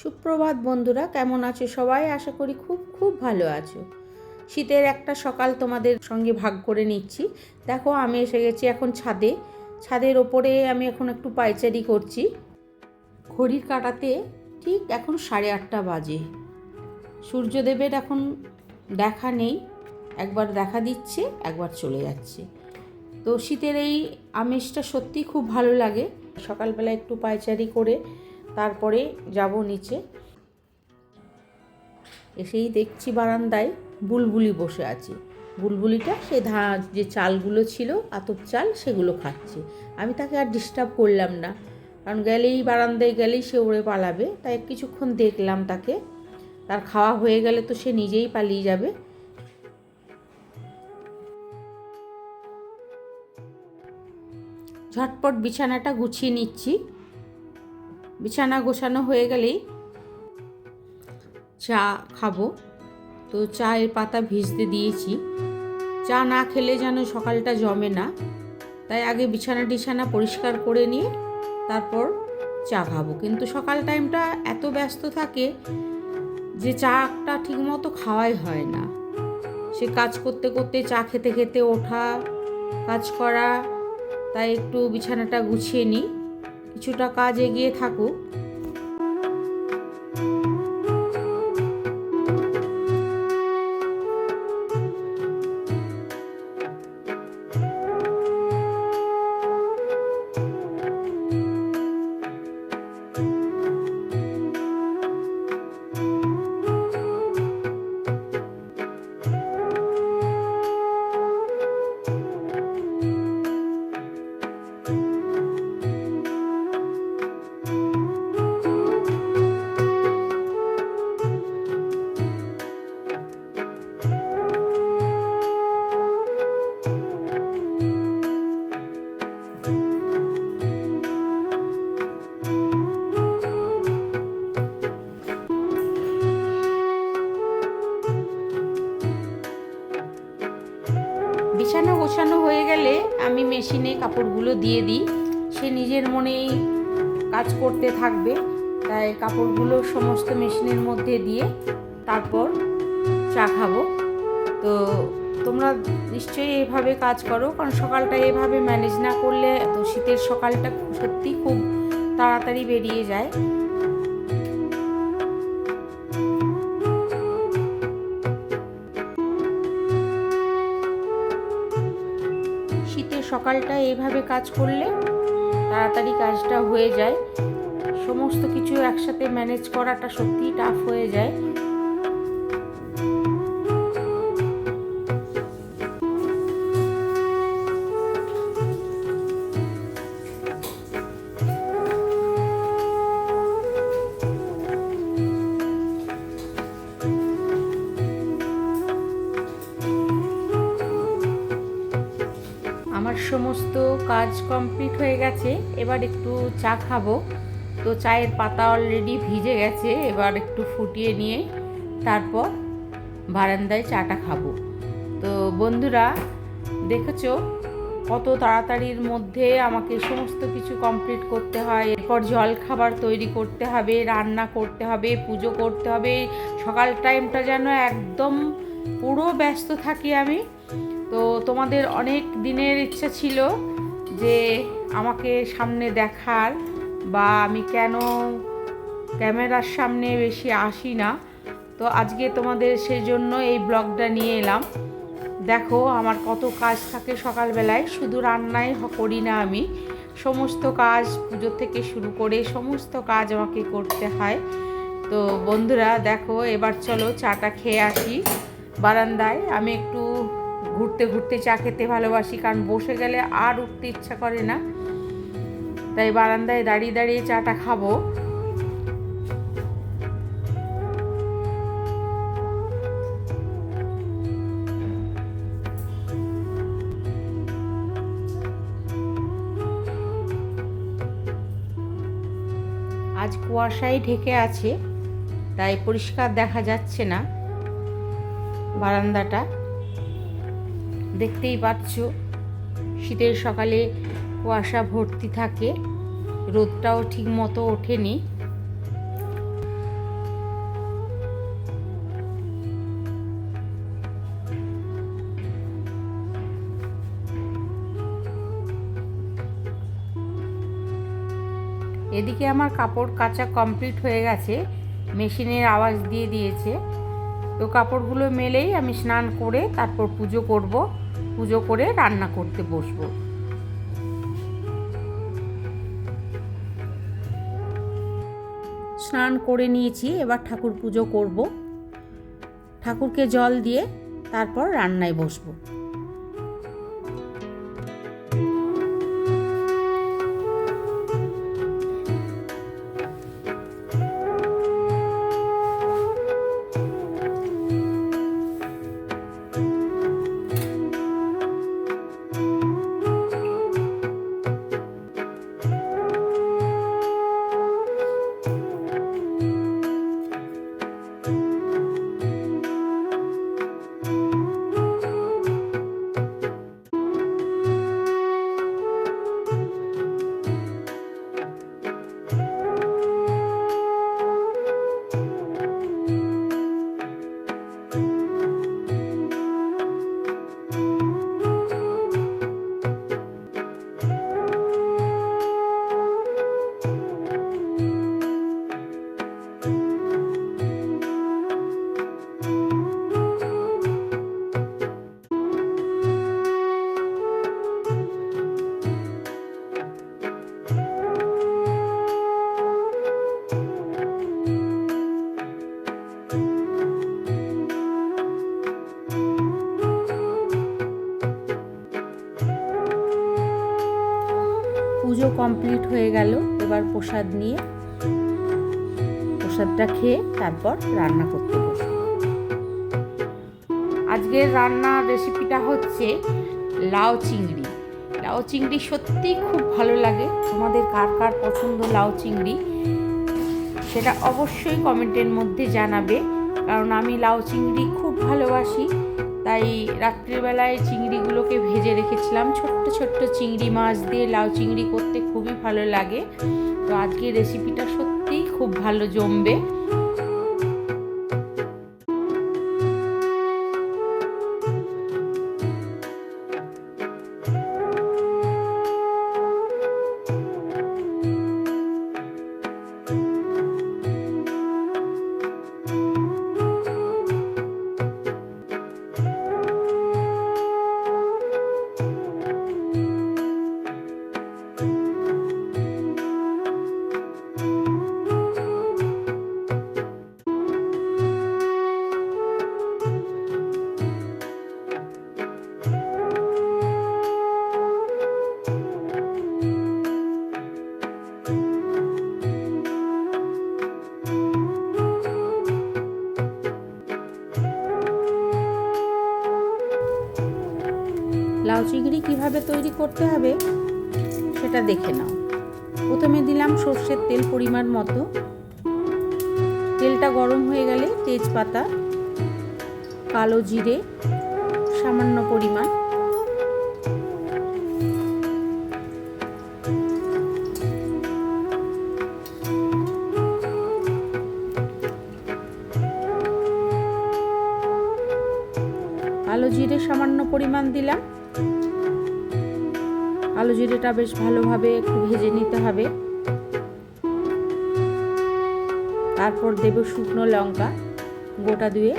সুপ্রভাত বন্ধুরা, কেমন আছো সবাই? আশা করি খুব খুব ভালো আছো। শীতের একটা সকাল তোমাদের সঙ্গে ভাগ করে নিচ্ছি। দেখো, আমি এসে গেছি এখন ছাদে। ছাদের ওপরে আমি এখন একটু পাইচারি করছি। ঘড়ির কাটাতে ঠিক এখন সাড়ে আটটা বাজে। সূর্যদেবের এখন দেখা নেই। একবার দেখা দিচ্ছে, একবার চলে যাচ্ছে। তো শীতের এই আমেজটা সত্যি খুব ভালো লাগে। সকালবেলা একটু পায়চারি করে তারপরে যাব নিচে। এসেই দেখছি বারান্দায় বুলবুলি বসে আছে। বুলবুলিটা সে ধা, যে চালগুলো ছিল, আতপ চাল, সেগুলো খাচ্ছে। আমি তাকে আর ডিস্টার্ব করলাম না। কারণ গেলেই, বারান্দায় গেলেই সে উড়ে পালাবে। তাই কিছুক্ষণ দেখলাম তাকে। তার খাওয়া হয়ে গেলে তো সে নিজেই পালিয়ে যাবে। ঝটপট বিছানাটা গুছিয়ে নিচ্ছি। বিছানা গোছানো হয়ে গেলেই চা খাব। তো চায়ের পাতা ভিজতে দিয়েছি। চা না খেলে যেন সকালটা জমে না। তাই আগে বিছানা টিছানা পরিষ্কার করে নিয়ে তারপর চা খাব। কিন্তু সকাল টাইমটা এত ব্যস্ত থাকে যে চাটা ঠিকমতো খাওয়াই হয় না। সে কাজ করতে করতে চা খেতে খেতে ওঠা, কাজ করা, তাই একটু বিছানাটা গুছিয়ে নিই। কিছুটা কাজ এগিয়ে থাকুক। আমি মেশিনে কাপড়গুলো দিয়ে দিই। সে নিজের মনেই কাজ করতে থাকবে। তাই কাপড়গুলো সমস্ত মেশিনের মধ্যে দিয়ে তারপর চা খাব। তো তোমরা নিশ্চয়ই এভাবে কাজ করো, কারণ সকালটা এভাবে ম্যানেজ না করলে তো শীতের সকালটা সত্যি খুব তাড়াতাড়ি বেরিয়ে যায়। শীতের এভাবে কাজ করলে তাড়াতাড়ি কাজটা হয়ে যায়। সমস্ত কিছু একসাথে ম্যানেজ করাটা সত্যিই টাফ হয়ে যায়। সমস্ত কাজ কমপ্লিট হয়ে গেছে। এবার একটু চা খাব। তো চায়ের পাতা অলরেডি ভিজে গেছে। এবার একটু ফুটিয়ে নিয়ে তারপর বারান্দায় চাটা খাব। তো বন্ধুরা, দেখেছ? কত তাড়াতাড়ির মধ্যে আমাকে সমস্ত কিছু কমপ্লিট করতে হয়। এরপর জল খাবার তৈরি করতে হবে, রান্না করতে হবে, পুজো করতে হবে। সকাল টাইমটা যেন একদম পুরো ব্যস্ত থাকি আমি। তো তোমাদের অনেক দিনের ইচ্ছা ছিল যে আমাকে সামনে দেখার বা আমি কেন ক্যামেরার সামনে বেশি আসি না। তো আজকে তোমাদের সেই জন্য এই ব্লগটা নিয়ে এলাম। দেখো আমার কত কাজ থাকে সকালবেলায়, শুধু রান্নাই করি না আমি। সমস্ত কাজ পুজো থেকে শুরু করে সমস্ত কাজ আমাকে করতে হয়। তো বন্ধুরা, দেখো এবার চলো চাটা খেয়ে আসি। বারান্দায় আমি একটু ঘুরতে ঘুরতে চা খেতে ভালোবাসি, কারণ বসে গেলে আর উঠতে ইচ্ছা করে না। তাই বারান্দায় দাঁড়িয়ে দাঁড়িয়ে চাটা খাব। আজ কুয়াশায় ঢেকে আছে, তাই পরিষ্কার দেখা যাচ্ছে না বারান্দাটা। দেখতেই পাচ্ছ, শীতের সকালে কুয়াশা ভর্তি থাকে, রোদটাও ঠিক মতো ওঠেনি। এদিকে আমার কাপড় কাচা কমপ্লিট হয়ে গেছে, মেশিনের আওয়াজ দিয়ে দিয়েছে। তো কাপড়গুলো মেলেই আমি স্নান করে তারপর পুজো করব। পুজো করে রান্না করতে বসবো। স্নান করে নিয়েছি, এবার ঠাকুর পুজো করব। ঠাকুরকে জল দিয়ে তারপর রান্নায় বসবো। কমপ্লিট হয়ে গেল। এবার প্রসাদ নিয়ে প্রসাদটা খেয়ে তারপর রান্না করতে বসব আজকের রান্নার রেসিপিটা হচ্ছে লাউ চিংড়ি। লাউ চিংড়ি সত্যিই খুব ভালো লাগে। তোমাদের কার কার পছন্দ লাউ চিংড়ি? সেটা অবশ্যই কমেন্টের মধ্যে জানাবে। কারণ আমি লাউ চিংড়ি খুব ভালোবাসি। তাই রাত্রিবেলায় চিংড়িগুলোকে ভেজে রেখেছিলাম। ছোট্ট ছোট্ট চিংড়ি মাছ দিয়ে লাউ চিংড়ি করতে খুবই ভালো লাগে। তো আজকে রেসিপিটা সত্যিই খুব ভালো জমবে। কীভাবে তৈরি করতে হবে সেটা দেখে নাও। প্রথমে দিলাম সর্ষের তেল পরিমাণ মতো। তেলটা গরম হয়ে গেলে তেজপাতা, কালো জিরে, সামান্য পরিমাণ। কালো জিরে সামান্য পরিমাণ দিলাম। কালো জিরেটা বেশ ভালোভাবে একটু ভেজে নিতে হবে। তারপর দেব শুকনো লঙ্কা, গোটা দুয়ে।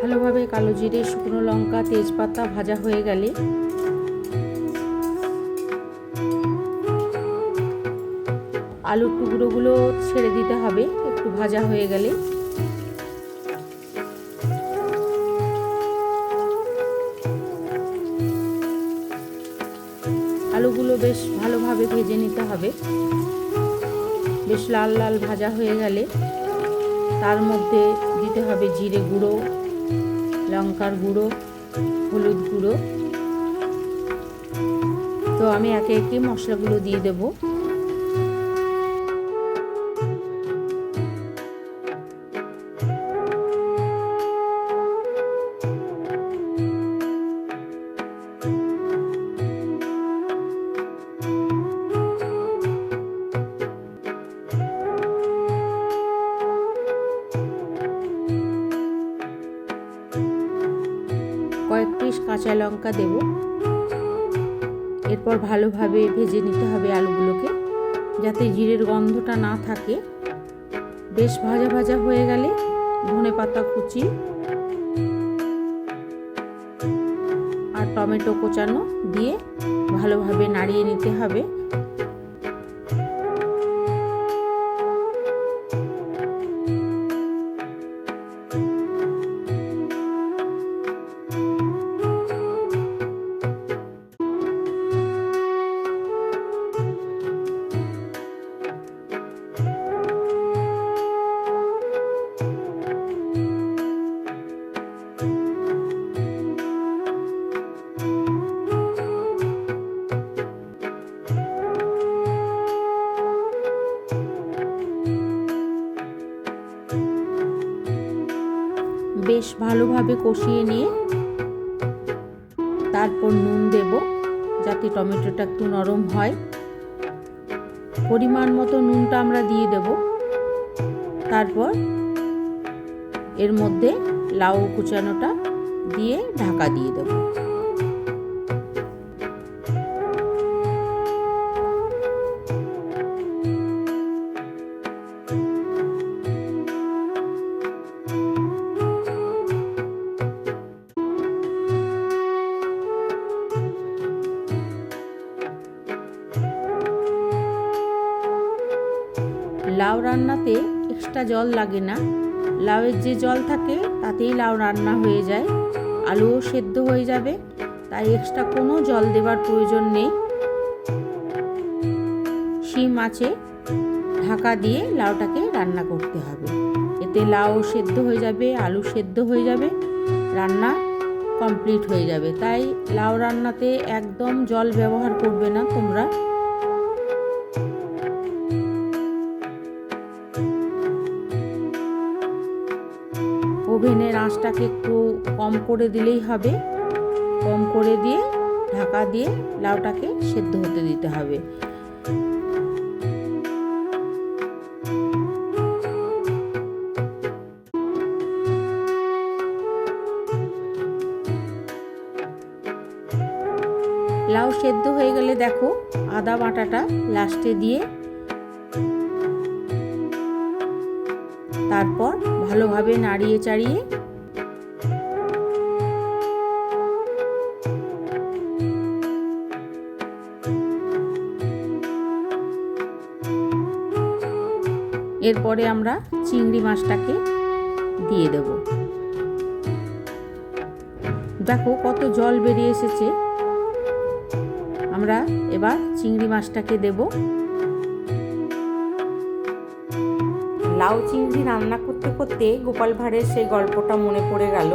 ভালোভাবে কালো জিরে, শুকনো লঙ্কা, তেজপাতা ভাজা হয়ে গেলে আলুর টুকরোগুলো ছেড়ে দিতে হবে, একটু ভাজা হয়ে গেলে। আলুগুলো বেশ ভালোভাবে ভেজে নিতে হবে। বেশ লাল লাল ভাজা হয়ে গেলে তার মধ্যে দিতে হবে জিরে গুঁড়ো, লঙ্কার গুঁড়ো, হলুদ গুঁড়ো। তো আমি একে একে মশলাগুলো দিয়ে দেবো। কাঁচা লঙ্কা দেব। এরপর ভালোভাবে ভেজে নিতে হবে আলুগুলোকে, যাতে জিরের গন্ধটা না থাকে। বেশ ভাজা ভাজা হয়ে গেলে ধনে পাতা কুচি আর টমেটো কোচানো দিয়ে ভালোভাবে নাড়িয়ে নিতে হবে। বেশ ভালোভাবে কষিয়ে নিয়ে তারপর নুন দেব, যাতে টমেটোটা একটু নরম হয়। পরিমাণ মতো নুনটা আমরা দিয়ে দেব। তারপর এর মধ্যে লাউ কুচানোটা দিয়ে ঢাকা দিয়ে দেব। জল লাগে না। লাউয়ের যে জল থাকে, তাতেই লাউ রান্না হয়ে যায়। আলুও সেদ্ধ হয়ে যাবে, তাই এক্সট্রা কোনো জল দেবার প্রয়োজন নেই। শিম আছে, ঢাকা দিয়ে লাউটাকে রান্না করতে হবে। এতে লাউ সেদ্ধ হয়ে যাবে, আলু সেদ্ধ হয়ে যাবে, রান্না কমপ্লিট হয়ে যাবে। তাই লাউ রান্নাতে একদম জল ব্যবহার করবে না তোমরা। ওভেনের আঁচটাকে একটু কম করে দিলেই হবে। কম করে দিয়ে ঢাকা দিয়ে লাউটাকে সেদ্ধ হতে দিতে হবে। লাউ সেদ্ধ হয়ে গেলে দেখো আদা বাটাটা লাস্টে দিয়ে তারপর ভালোভাবে নাড়িয়ে চাড়িয়ে এরপরে আমরা চিংড়ি মাছটাকে দিয়ে দেব। দেখো কত জল বেরিয়ে এসেছে। আমরা এবার চিংড়ি মাছটাকে দেবো। লাউ চিংড়ি রান্না করতে করতে গোপাল ভাঁড়ের সেই গল্পটা মনে পড়ে গেল।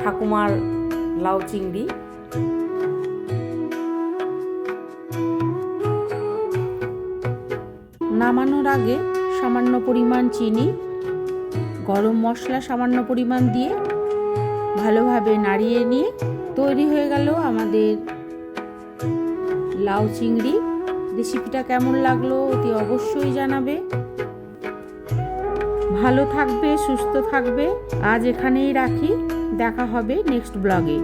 ঠাকুমার লাউ চিংড়ি। নামানোর আগে সামান্য পরিমাণ চিনি, গরম মশলা সামান্য পরিমাণ দিয়ে ভালোভাবে নাড়িয়ে নিয়ে তৈরি হয়ে গেল আমাদের লাউ চিংড়ি। রেসিপিটা কেমন লাগল অতি অবশ্যই জানাবে। ভালো থাকবে সুস্থ থাকবে। আজ এখানেই রাখি। দেখা হবে নেক্সট ব্লগে